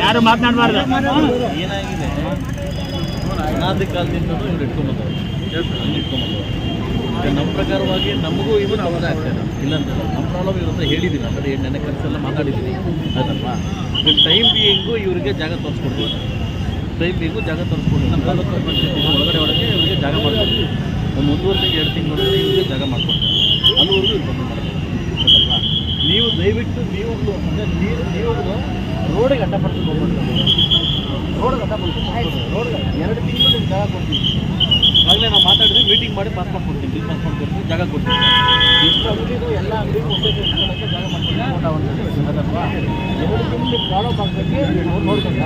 ಯಾರು ಮಾತನಾಡಬಾರ್ದು? ಏನಾಗಿದೆ? ಅನಾದಿ ಇವ್ರು ಹಂಗೆ ಈಗ ನಮ್ಮ ಪ್ರಕಾರವಾಗಿ ನಮಗೂ ಇವರು ಅವಾಗ ಆಗ್ತಾರೆ ಇಲ್ಲ ಅಂತ ನಮ್ಮ ಪ್ರಾಬ್ಲಮ್ ಇವ್ರ ಹತ್ರ ಹೇಳಿದ್ದೀನಿ ಕಡೆ ನೆನೆ ಕನಸೆಲ್ಲ ಮಾತಾಡಿದ್ದೀನಿ ಅದಲ್ವಾ? ಈಗ ಟೈಮ್ ಬೀಯಿಂಗು ಇವರಿಗೆ ಜಾಗ ತೋರಿಸ್ಕೊಡ್ತೀವಿ. ಟೈಮ್ ಬಿಯಿಂಗು ಜಾಗ ತೋರಿಸ್ಕೊಡ್ತೀವಿ. ನಮ್ಮ ತಾಲೂಕು ಒಳಗಡೆ ಒಳಗೆ ಇವರಿಗೆ ಜಾಗ ಮಾಡ್ಕೊಡ್ತೀವಿ. ಒಂದು ಒಂದೂವರೆ ತಿಂಗಳು ಎರಡು ತಿಂಗಳೊಳಗೆ ಇವರಿಗೆ ಜಾಗ ಮಾಡ್ಕೊಡ್ತೀವಿ ಅಲ್ಲಿವರೆಗೂ ಬಂದು ನೀವು ದಯವಿಟ್ಟು ನೀವು ಅಂದರೆ ನೀರು, ನೀವು ರೋಡಿಗೆ ಅಡ್ಡ ರೋಡಿಗೆ ಹೋಗ್ಬಿಡ್ತಾರೆ ರೋಡ್ಗೆ ಅಡ್ಡ ಪಡ್ಕೊಂಡು ರೋಡ್ ಎರಡು ತಿಂಗಳು ನಿಮ್ಗೆ ಜಾಗ ಕೊಡ್ತೀವಿ. ಆಗಲೇ ನಾವು ಮಾತಾಡಿದ್ವಿ ಮೀಟಿಂಗ್ ಮಾಡಿ ಪಾಸ್ ಮಾಡ್ಕೊಡ್ತೀನಿ ಬಿಲ್ ಪಾಸ್ ಮಾಡ್ಕೊಡ್ತೀನಿ ಜಾಗ ಕೊಡ್ತೀನಿ. ಎಷ್ಟು ಅಂಗಡಿಗೂ ಎಲ್ಲ ಅಂಗಡಿಗೂ ಒಂದೇ ಜಾಗ ಅದಲ್ವಾ ಎರಡು ತಿಂಗಳು ಪ್ರಾಬ್ಲಮ್ ಆಗಕ್ಕೆ ನಾವು ನೋಡ್ಕೊಂಡ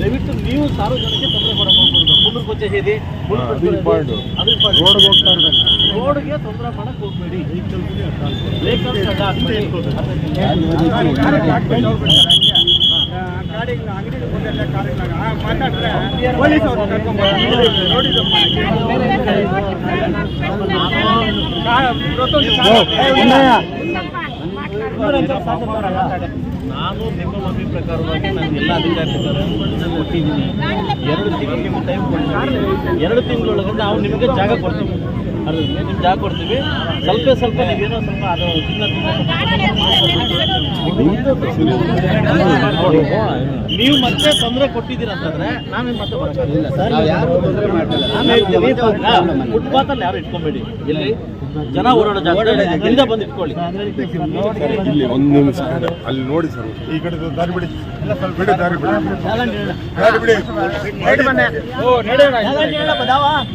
ದಯವಿಟ್ಟು ನೀವು ಸಾರ್ವಜನಿಕ ತೊಂದರೆ ಕೊಡಕ್ಕೆ ಹೇದಿ ರೋಡ್ಗೆ ಹೋಗ್ತಾ ಇರೋದಲ್ಲ ರೋಡ್ಗೆ ತೊಂದರೆ ಮಾಡಕ್ಕೆ ಹೋಗ್ಬೇಡಿ. ವೆಹಿಕಲ್ಸ್ ಅಡ್ಡ ಹಾಕ್ಬೇಡಿ. ನಾನು ನಿಮ್ಮ ಮನವಿ ಪ್ರಕಾರವಾಗಿ ನಾನು ಎಲ್ಲ ಅಧಿಕಾರಿಗಳನ್ನು ಕೊಟ್ಟಿದ್ದೀನಿ ಎರಡು ತಿಂಗಳು. ಟೈಮ್ ಕೊಡ್ತೀನಿ ಎರಡು ತಿಂಗಳೊಳಗೆ ನಾವು ನಿಮಗೆ ಜಾಗ ಕೊಡ್ತೀವಿ ಅದ್ರ ನಿಮ್ಗೆ ಜಾಗ ಕೊಡ್ತೀವಿ. ಸ್ವಲ್ಪ ಸ್ವಲ್ಪ ನೀವೇನೋ ಸ್ವಲ್ಪ ಅದು ನೀವು ಮತ್ತೆ ತೊಂದರೆ ಕೊಟ್ಟಿದ್ದೀರ ಅಂತಂದ್ರೆ ನಾವೇನು ಮತ್ತೆ ಬರೋಕ್ಕಾಗಲ್ಲ. ಫುಟ್ಪಾತಲ್ಲಿ ಯಾರು ಇಟ್ಕೊಬೇಡಿ. ಇಲ್ಲಿ ಜನ ಓಡಾಡೋ ಜಾಗ ಹಿಂದೆ ಬಂದು ಇಟ್ಕೊಳ್ಳಿ. ಇಲ್ಲಿ ಒಂದು ನಿಮಿಷ. ಅಲ್ಲಿ ನೋಡಿ ಸರ್. ಈ ಕಡೆ ದಾರಿ ಬಿಡಿ. ಬಿಡಿ ದಾರಿ ಬಿಡಿ. ದಾರಿ ಬಿಡಿ.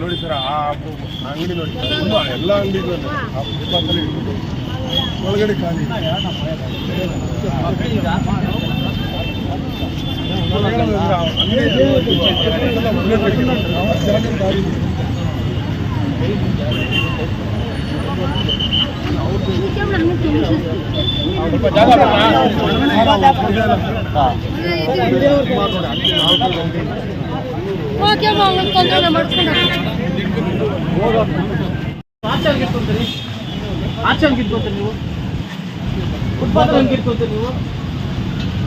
ನೋಡಿ ಸರ್ ಆ ಅಂಗಡಿ ತುಂಬಾ ಎಲ್ಲ ಅಂಗಡಿ ಆ ಫುಟ್ಪಾತಲ್ಲಿ ಒಳಗಡೆ ಖಾಲಿ ಒಳಗಡೆ ಅಂದ್ರೆ ಆ ಅಂಗಡಿ ಎಲ್ಲ ಒಳ್ಳೆ ಕಡೆ. ಆ ಜಾಗ ನೀವು? ಫುಟ್ಪಾತ್ ಹಂಗೆ ಇಟ್ಕೊಂತೀರಿ ನೀವು?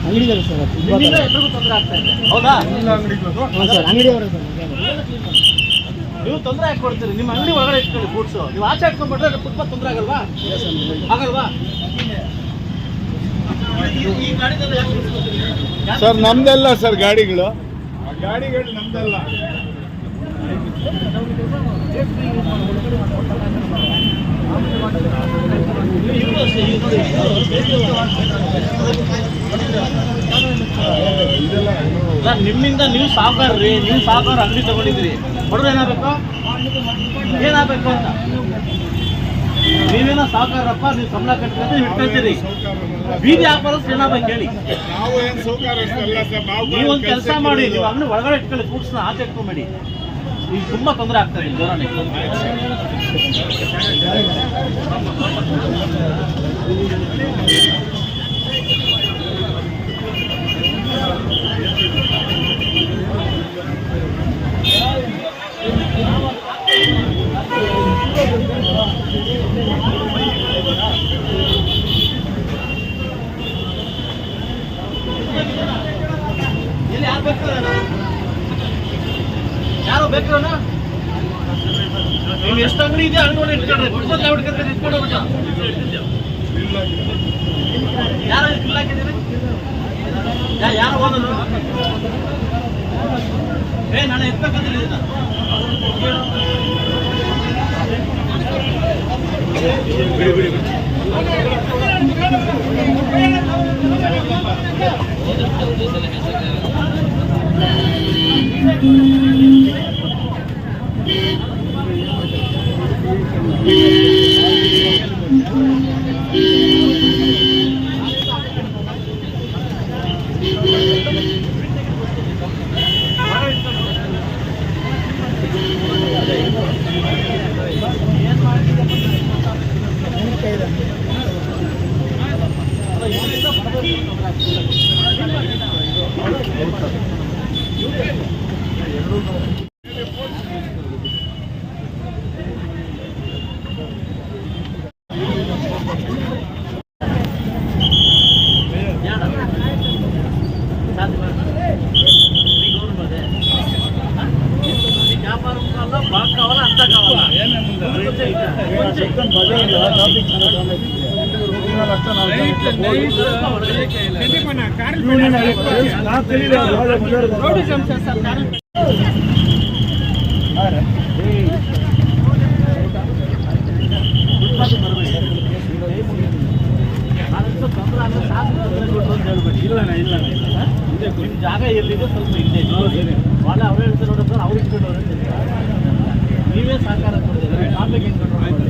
ಅಂಗಡಿಗಳು ಸರ್ ನಿಮ್ಮಿಂದ ಎಲ್ರಿಗೂ ತೊಂದರೆ ಆಗ್ತಾ ಇದೆ. ಹೌದಾ? ಸರ್ ಅಂಗಡಿಯವರು ನೀವು ತೊಂದರೆ ಹಾಕಿ ಕೊಡ್ತೀರಿ? ನಿಮ್ಮ ಅಂಗಡಿ ಒಳಗಡೆ ಇಟ್ಕೊಳ್ಳಿ ಬೂಟ್ಸು ನೀವು ಆಚೆ ಹಾಕೊಂಡ್ಬಿಟ್ರೆ ಅದು ಫುಟ್ಪಾತ್ ತೊಂದರೆ ಆಗಲ್ವಾ? ಆಗಲ್ವಾ? ಸರ್ ನಮ್ದೆಲ್ಲ ಸರ್ ಗಾಡಿಗಳು. ಗಾಡಿಗಳು ನಮ್ದಲ್ಲ. ನಿಮ್ಮಿಂದ ನೀವು ಸಾವುಕಾರ್ರಿ ನೀವು ಸಾವುಕಾರ ಅಂಗಡಿ ತಗೊಂಡಿದ್ರಿ ಹೊಡೆದ್ರೆ ಏನಾಗಬೇಕು? ಏನಾಗಬೇಕು ಅಂತ? ನೀವೇನೋ ಸಾಕಾರಪ್ಪ ನೀವು ಸಂಬಳ ಕಟ್ಟಿದ್ರೆ ಇಟ್ಕೊಳ್ತೀರಿ ಬೀದಿ ವ್ಯಾಪಾರಸ್ಥರು ಏನಾಗಬೇಕು ಕೇಳಿ. ನಾವು ಏನ್ ನೀವೊಂದು ಕೆಲಸ ಮಾಡಿ ನೀವು ಅದನ್ನ ಒಳಗಡೆ ಇಟ್ಕೊಳ್ಳಿ ಫ್ರೂಟ್ಸ್ನ ಆಚೆ ಇಟ್ಕೊಂಬೇಡಿ. ಈಗ ತುಂಬಾ ತೊಂದರೆ ಆಗ್ತದೆ ಇಲ್ಲಿ ಜ್ವರನೇ ಯಾರು ಬೇಕು ಯಾರೋ ಬೇಕು ನೀವು ಎಷ್ಟು ಅಂಗಡಿ ಇದೆ, ಅಂಗಡಿ ಇಟ್ಕೊಂಡ್ರೆ ಕುಡ್ಕೊಂಡು ಯಾವ ಇಟ್ಕೊಂಡು ಹೋಗ್ಬಿಟ್ಟ. ಯಾರು ಬಿಲ್ ಹಾಕಿದ್ದೀರಿ? ಯಾರು ಓದೋದು ಏ ನಾನು ಎತ್ಬೇಕಂತ ಜಾಗ ಎಲ್ಲಿದೆ ಸ್ವಲ್ಪ ಇದೆ ಭಾಳ ಅವರೇ ಹೇಳ್ತಾರೆ ನೋಡಿ ಸರ್ ಅವ್ರು ಇಟ್ಕೊಂಡು ಅವ್ರೆ ಅಂತ ಹೇಳ್ತಾರೆ. ನೀವೇ ಸಹಕಾರ ಕೊಡ್ತೀವಿ ಟ್ರಾಫಿಕ್ ಹೆಂಗೆ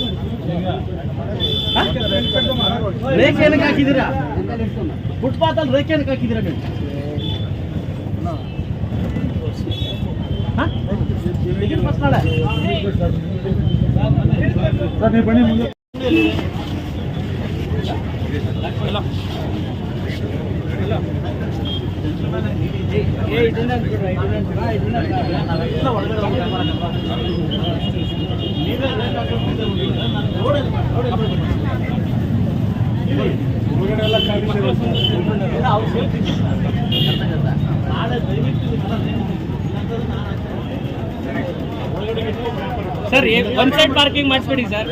ರೇಖೆ ಏನಕ್ಕೆ ಹಾಕಿದ್ದೀರಾ ಫುಟ್ಪಾತ್ ಅಲ್ಲಿ ರೇಖೆ ಏನಕ್ಕೆ ಹಾಕಿದ್ದೀರಾ ನೀವು ಹ? ಟಿಕೆಟ್ ಬಸ್ ನಾಳೆ ನಾವೆಲ್ಲ ಒಳಗಡೆ ನಾನು ಸರ್ ಒನ್ ಸೈಡ್ ಪಾರ್ಕಿಂಗ್ ಮಾಡಿಸ್ಬಿಡಿ ಸರ್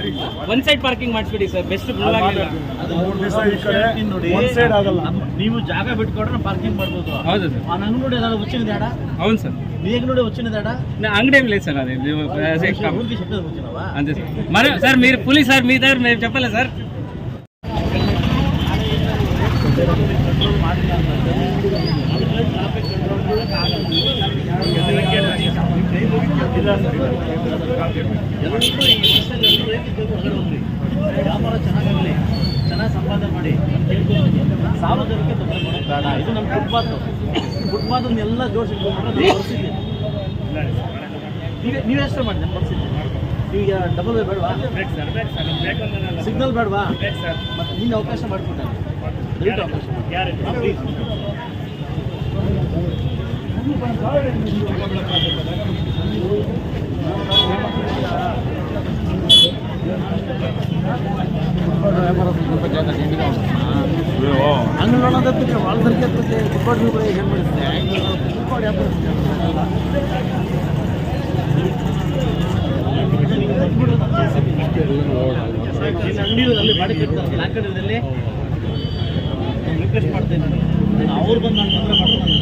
ಒನ್ ಸೈಡ್ ಪಾರ್ಕಿಂಗ್ ಮಾಡಿಸ್ಬಿಡಿ ಸರ್ ಬೆಸ್ಟ್ ಆಗಲಿಲ್ಲ ಅದು ಮೂರು ದಿವಸ ಈ ಕಡೆ ಹೇಳ್ತೀನಿ ನೋಡಿ ಒಂದ್ side ಆಗಲ್ಲ. ನಮ್ಮ- ನೀವು ಜಾಗ ಬಿಟ್ಕೊಡ್ರೆ ಪಾರ್ಕಿಂಗ್ ಮಾಡ್ಬೋದು ಹೌದು ಸರ್ ಆ ನಂಗೆ ನೋಡಿ ಏನಾದ್ರು వచ్చినది ఆడ అవును సార్ నీకు నుండి వచ్చినది ఆడ నా అంగడి ఏం లేదు సార్ అది అదే కం- ఊరికి చెప్పేది వచ్చినావా అంతే సార్ మరి సార్ మీరు పులి సార్ మీ దగ్గర మేము చెప్పలే సార్ ಸಂಪಾದನೆ ಮಾಡಿ ಸಾರ್ವಜನಿಕ ತೊಂದರೆ ಮಾಡೋದು ಬೇಡ ಇದು ನಮ್ಮ ಫುಟ್ಪಾತ್ ಫುಟ್ಪಾತ್ ಎಲ್ಲ ಜೋಡಿಸಿಟ್ಕೊಂಡ್ರೆ ನಮ್ಮ ಪರಿಸ್ಥಿತಿ ನೀವೇ ನೀವೆಷ್ಟು ಮಾಡಿ ನಮ್ಮ ಪರಿಸ್ಥಿತಿ ಈಗ ಡಬಲ್ ವೇ ಬೇಡವಾ? ಸಿಗ್ನಲ್ ಬೇಡವಾ? ಮತ್ತೆ ನಿನ್ನೆ ಅವಕಾಶ ದಯವಿಟ್ಟು ಅವಕಾಶ ಮಾಡಿ. ಅಂಗಡಿ ನೋಡೋದಕ್ಕೆ ಭಾಳ ಸರ್ಕೆ ಏನು ಆ ಕಡೆದಲ್ಲಿ ರಿಕ್ವೆಸ್ಟ್ ಮಾಡ್ತೇನೆ ಅವ್ರು ಬಂದು ನಾನು ಮಾಡ್ತೀನಿ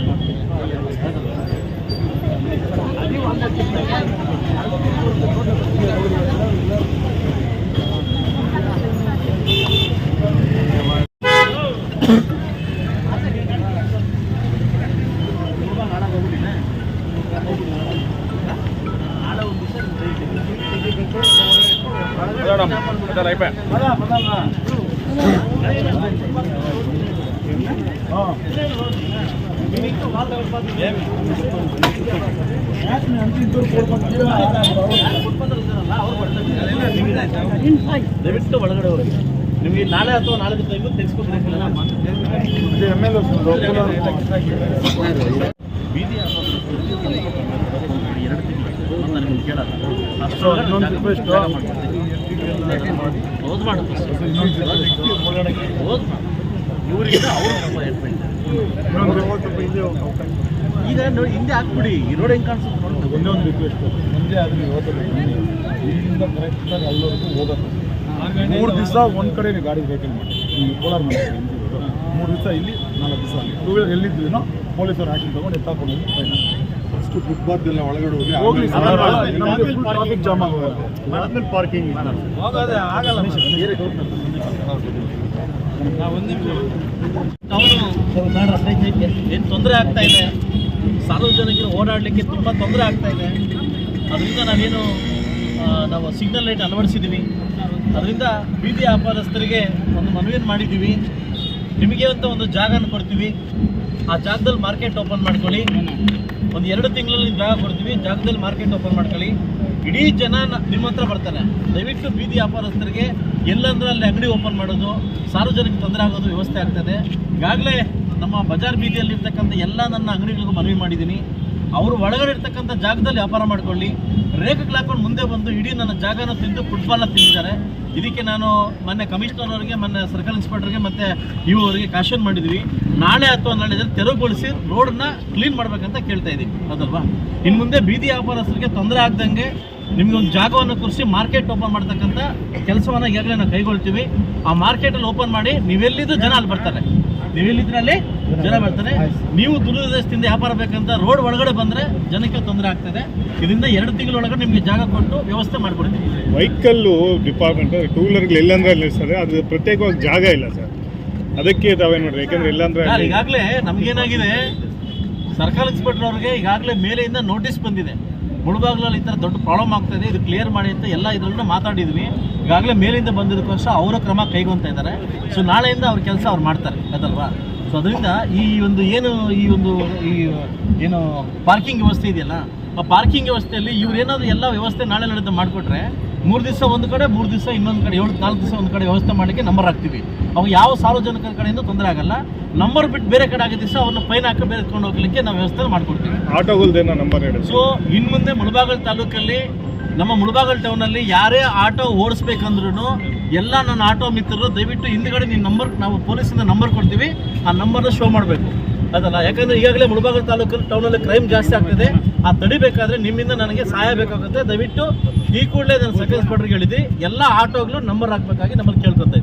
ದಯವಿಟ್ಟು ಒಳಗಡೆ ಹೋಗಿ. ನಿಮಗೆ ನಾಳೆ ಅಥವಾ ನಾಳೆ ಟೈಮು ತೆಗೆಸ್ಕೊಡ್ಬೇಕು ಬೀದಿ ಎರಡು ತಿಂಗಳು ನನಗೆ ಕೇಳಲ್ಲ ಸೊ ಇನ್ನೊಂದು ರಿಕ್ವೆಸ್ಟ್ ಕ್ಲೋಸ್ ಮಾಡು. ಕ್ಲೋಸ್ ಮಾಡು ಇವರಿಗೆ ಅವರು ಸ್ವಲ್ಪ help ಮಾಡ್ತಾರೆ. ಈಗ ನೋಡಿ ಹಿಂದೆ ಹಾಕ್ಬಿಡಿ. ರೋಡ್ ಹೆಂಗ್ ಕಾಣಿಸುತ್ತೆ ನೋಡಿ. ಒಂದೇ ಒಂದು ರಿಕ್ವೆಸ್ಟ್ ಮುಂದೆ ಆದ್ರೆ ಇವತ್ತಲ್ಲಿ ಇಲ್ಲಿಂದ ಕರೆಕ್ಟಾಗಿ ಅಲ್ಲವರೆಗೂ ಹೋಗೋದು ಮೂರು ದಿವಸ ಒಂದ್ ಕಡೆ ನೀವು ಗಾಡಿ ವೆಹಿಕಲ್ ಮಾಡಿ. ಈ ಕೋಲಾರ ಮೂರು ದಿವಸ ಇಲ್ಲಿ ನಾಲ್ಕು ದಿವಸ ಅಲ್ಲಿ. ಟೂ ವೀಲರ್ ಎಲ್ಲಿದ್ದೀನೋ ಪೊಲೀಸರು ಆಕ್ಷನ್ ತಗೊಂಡು ಎತ್ತಾಕೊಂಡು ಹೋಗಿ ಫಸ್ಟ್ ಫುಟ್ಪಾತ್ ಎಲ್ಲ ಒಳಗಡೆ ಹೋಗಿ ಟ್ರಾಫಿಕ್ ಜಾಮ್ ಆಗೋದು. ಪಾರ್ಕಿಂಗ್ ಹೋಗೋದೇ ಆಗಲ್ಲ. ಏನು ತೊಂದರೆ ಆಗ್ತಾ ಇದೆ? ಸಾರ್ವಜನಿಕರು ಓಡಾಡಲಿಕ್ಕೆ ತುಂಬ ತೊಂದರೆ ಆಗ್ತಾ ಇದೆ. ಅದರಿಂದ ನಾವೇನು ನಾವು ಸಿಗ್ನಲ್ ಲೈಟ್ ಅಳವಡಿಸಿದ್ದೀವಿ ಅದರಿಂದ ಬೀದಿ ವ್ಯಾಪಾರಸ್ಥರಿಗೆ ಒಂದು ಮನವಿಯನ್ನು ಮಾಡಿದ್ದೀವಿ ನಿಮಗೆ ಅಂತ ಒಂದು ಜಾಗನ ಕೊಡ್ತೀವಿ. ಆ ಜಾಗದಲ್ಲಿ ಮಾರ್ಕೆಟ್ ಓಪನ್ ಮಾಡ್ಕೊಳ್ಳಿ. ಒಂದು ಎರಡು ತಿಂಗಳಲ್ಲಿ ಜಾಗ ಕೊಡ್ತೀವಿ, ಜಾಗದಲ್ಲಿ ಮಾರ್ಕೆಟ್ ಓಪನ್ ಮಾಡ್ಕೊಳ್ಳಿ. ಇಡೀ ಜನ ನಿಮ್ಮ ಹತ್ರ ಬರ್ತಾರೆ. ದಯವಿಟ್ಟು ಬೀದಿ ವ್ಯಾಪಾರಸ್ಥರಿಗೆ ಎಲ್ಲಂದ್ರೆ ಅಲ್ಲಿ ಅಂಗಡಿ ಓಪನ್ ಮಾಡೋದು, ಸಾರ್ವಜನಿಕ ತೊಂದರೆ ಆಗೋದು ವ್ಯವಸ್ಥೆ ಆಗ್ತದೆ. ಈಗಾಗಲೇ ನಮ್ಮ ಬಜಾರ್ ಬೀದಿಯಲ್ಲಿರ್ತಕ್ಕಂಥ ಎಲ್ಲ ನನ್ನ ಅಂಗಡಿಗಳಿಗೂ ಮನವಿ ಮಾಡಿದ್ದೀನಿ. ಅವರು ಒಳಗಡೆ ಇರ್ತಕ್ಕಂಥ ಜಾಗದಲ್ಲಿ ವ್ಯಾಪಾರ ಮಾಡ್ಕೊಳ್ಳಿ. ರೇಖೆಗಳು ಹಾಕೊಂಡು ಮುಂದೆ ಬಂದು ಇಡೀ ನನ್ನ ಜಾಗನ ತಿಂದು ಫುಟ್ಬಾಲ್ನ ತಿಂದಿದ್ದಾರೆ. ಇದಕ್ಕೆ ನಾನು ಮೊನ್ನೆ ಕಮಿಷನರ್ ಅವರಿಗೆ, ಮೊನ್ನೆ ಸರ್ಕಲ್ ಇನ್ಸ್ಪೆಕ್ಟರ್ಗೆ ಮತ್ತೆ ಇವು ಅವರಿಗೆ ಕಾಶನ್ ಮಾಡಿದ್ವಿ. ನಾಳೆ ಅಥವಾ ನಾಳೆ ತೆರವುಗೊಳಿಸಿ ರೋಡ್ನ ಕ್ಲೀನ್ ಮಾಡ್ಬೇಕಂತ ಕೇಳ್ತಾ ಇದ್ದೀವಿ ಹೌದಲ್ವಾ ಇನ್ನು ಮುಂದೆ ಬೀದಿ ವ್ಯಾಪಾರಸ್ಥರಿಗೆ ತೊಂದರೆ ಆಗ್ದಂಗೆ ನಿಮ್ಗೆ ಒಂದು ಜಾಗವನ್ನು ಕುರಿಸಿ ಮಾರ್ಕೆಟ್ ಓಪನ್ ಮಾಡ್ತಕ್ಕಂಥ ಕೆಲಸವನ್ನು ಈಗಾಗಲೇ ನಾವು ಕೈಗೊಳ್ತೀವಿ. ಆ ಮಾರ್ಕೆಟಲ್ಲಿ ಓಪನ್ ಮಾಡಿ ನೀವೆಲ್ಲಿದ್ದು ಜನ ಅಲ್ಲಿ ಬರ್ತಾರೆ. ನೀವೆಲ್ಲಿದ್ರಲ್ಲಿ ಜನ ಬರ್ತಾರೆ. ನೀವು ದುರುದ್ದೇಶದಿಂದ ದೇಶದಿಂದ ವ್ಯಾಪಾರ ಬೇಕಂತ ರೋಡ್ ಒಳಗಡೆ ಬಂದ್ರೆ ಜನಕ್ಕೆ ತೊಂದರೆ ಆಗ್ತದೆ. ಇದರಿಂದ ಎರಡು ತಿಂಗಳೊಳಗಡೆ ನಿಮಗೆ ಜಾಗ ಕೊಟ್ಟು ವ್ಯವಸ್ಥೆ ಮಾಡ್ಕೊಡ್ತೀವಿ. ವೆಹಿಕಲ್ಲು ಡಿಪಾರ್ಟ್ಮೆಂಟ್ ಟೂ ವೀಲರ್ಗಳು ಎಲ್ಲಂದ್ರೆ ಅಲ್ಲಿ ಸರ್ ಅದು ಪ್ರತ್ಯೇಕವಾಗಿ ಜಾಗ ಇಲ್ಲ ಸರ್. ಅದಕ್ಕೆ ತಾವೇನು ಮಾಡ್ರಿ? ಯಾಕಂದ್ರೆ ಇಲ್ಲಾಂದ್ರೆ ಈಗಾಗಲೇ ನಮಗೇನಾಗಿದೆ ಸರ್ಕಲ್ ಇನ್ಸ್ಪೆಕ್ಟರ್ ಅವರಿಗೆ ಈಗಾಗಲೇ ಮೇಲೆಯಿಂದ ನೋಟಿಸ್ ಬಂದಿದೆ. ಮುಳುಬಾಗ್ಲಲ್ಲಿ ಈ ದೊಡ್ಡ ಪ್ರಾಬ್ಲಮ್ ಆಗ್ತಾಯಿದೆ ಇದು ಕ್ಲಿಯರ್ ಮಾಡಿ ಅಂತ ಎಲ್ಲ ಇದರಲ್ಲೂ ಮಾತಾಡಿದ್ವಿ. ಈಗಾಗಲೇ ಮೇಲಿಂದ ಬಂದಿದ್ದಕ್ಕೋಸ್ಕರ ಅವರ ಕ್ರಮ ಕೈಗೊಂತ ಇದ್ದಾರೆ. ಸೊ ನಾಳೆಯಿಂದ ಅವ್ರ ಕೆಲಸ ಅವ್ರು ಮಾಡ್ತಾರೆ, ಅದಲ್ವಾ? ಸೊ ಅದರಿಂದ ಈ ಒಂದು ಏನು, ಈ ಒಂದು, ಈ ಏನು ಪಾರ್ಕಿಂಗ್ ವ್ಯವಸ್ಥೆ ಇದೆಯಲ್ಲ, ಆ ಪಾರ್ಕಿಂಗ್ ವ್ಯವಸ್ಥೆಯಲ್ಲಿ ಇವ್ರು ಏನಾದರೂ ಎಲ್ಲ ವ್ಯವಸ್ಥೆ ನಾಳೆ ನಡೆದ ಮಾಡಿಕೊಟ್ರೆ ಮೂರು ದಿವಸ ಒಂದು ಕಡೆ ಮೂರು ದಿವಸ ಇನ್ನೊಂದು ಕಡೆ ಏಳು ನಾಲ್ಕು ದಿವಸ ಒಂದು ಕಡೆ ವ್ಯವಸ್ಥೆ ಮಾಡಲಿಕ್ಕೆ ನಂಬರ್ ಹಾಕ್ತೀವಿ. ಅವಾಗ ಯಾವ ಸಾರ್ವಜನಿಕರ ಕಡೆಯಿಂದ ತೊಂದರೆ ಆಗಲ್ಲ. ನಂಬರ್ ಬಿಟ್ಟು ಬೇರೆ ಕಡೆ ಆಗಿದ್ದ ದಿವಸ ಅವ್ರನ್ನ ಫೈನ್ ಹಾಕಿ ಬೇರೆ ಎತ್ಕೊಂಡು ಹೋಗ್ಲಿಕ್ಕೆ ನಾವು ವ್ಯವಸ್ಥೆ ಮಾಡ್ಕೊಡ್ತೀವಿ. ಆಟೋಗಳ್ದೇನೋ ನಂಬರ್ ಹೇಳಿ. ಸೊ ಇನ್ನು ಮುಂದೆ ಮುಳಬಾಗಲ್ ತಾಲೂಕಲ್ಲಿ ನಮ್ಮ ಮುಳಬಾಗಲ್ ಟೌನಲ್ಲಿ ಯಾರೇ ಆಟೋ ಓಡಿಸ್ಬೇಕಂದ್ರೂ ಎಲ್ಲ ನನ್ನ ಆಟೋ ಮಿತ್ರರು ದಯವಿಟ್ಟು ಹಿಂದ್ಗಡೆ ನಿಮ್ಮ ನಂಬರ್ ನಾವು ಪೊಲೀಸಿಂದ ನಂಬರ್ ಕೊಡ್ತೀವಿ. ಆ ನಂಬರ್ನ ಶೋ ಮಾಡಬೇಕು. ಅದಲ್ಲ? ಯಾಕಂದ್ರೆ ಈಗಾಗಲೇ ಮುಳಬಾಗಲ್ ತಾಲೂಕಲ್ಲಿ ಟೌನಲ್ಲಿ ಕ್ರೈಮ್ ಜಾಸ್ತಿ ಆಗ್ತಿದೆ. ಆ ತಡಿಬೇಕಾದ್ರೆ ನಿಮ್ಮಿಂದ ನನಗೆ ಸಹಾಯ ಬೇಕಾಗುತ್ತೆ. ದಯವಿಟ್ಟು ಈ ಕೂಡಲೇ ನಾನು ಸೆಕೆಂಡ್ ಸ್ಪಾಟ್ರಿಗೆ ಹೇಳಿದ್ವಿ ಎಲ್ಲ ಆಟೋಗಳು ನಂಬರ್ ಹಾಕಬೇಕಾಗಿ ನಮ್ಮಲ್ಲಿ ಕೇಳ್ಕೊತಾ